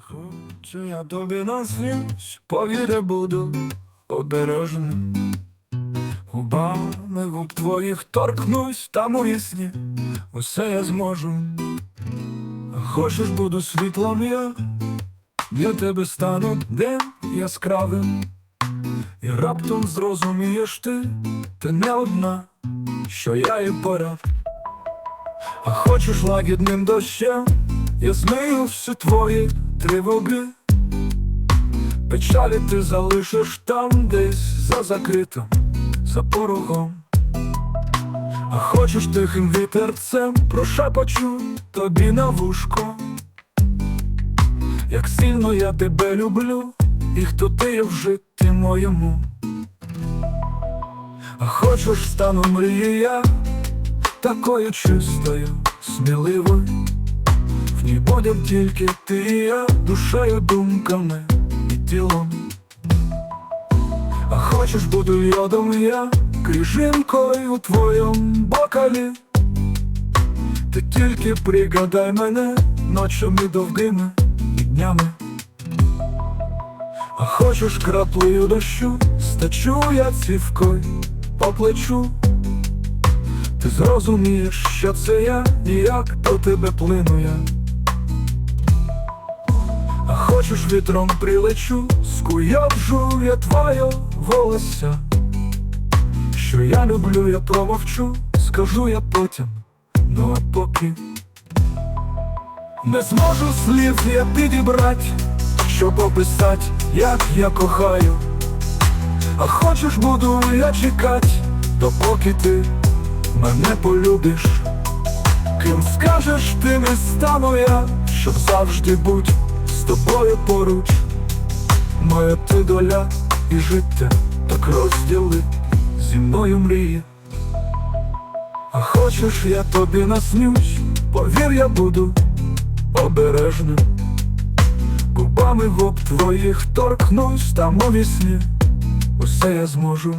Хочу я тобі наснюсь, повір, я буду обережним. Губами губ твоїх торкнусь там у вісні, усе я зможу. Хочеш, буду світлом я, для тебе стану день яскравим. І раптом зрозумієш ти, ти не одна, що я і поряд. А хочеш лагідним дощем, я змию всі твої тривоги. Печалі ти залишиш там десь за закритим, за порогом. А хочеш тихим вітерцем прошепочу тобі на вушко. Як сильно я тебе люблю, і хто ти є в житті моєму. А хочеш стану мрії я такою чистою, сміливою. В будем тільки ти і я, душею, думками і тілом. А хочеш буду йодом я, крижинкою у твоєму бокалі. Ти тільки пригадай мене ночами довгими і днями. А хочеш краплею дощу, стачу я цівкою по плечу. Ти зрозумієш, що це я, і як до тебе плину я. Хочеш вітром прилечу, скуйовжу я твоє волосся. Що я люблю, я промовчу, скажу я потім, ну а поки не зможу слів я підібрать, щоб описать, як я кохаю. А хочеш буду я чекать, допоки ти мене полюбиш. Ким скажеш ти не стану я, щоб завжди будь тобою поруч. Моя ти доля і життя так розділи зі мною мрії. А хочеш я тобі наснюсь, повір, я буду обережним. Губами губ твоїх торкнусь там у вісні, усе я зможу.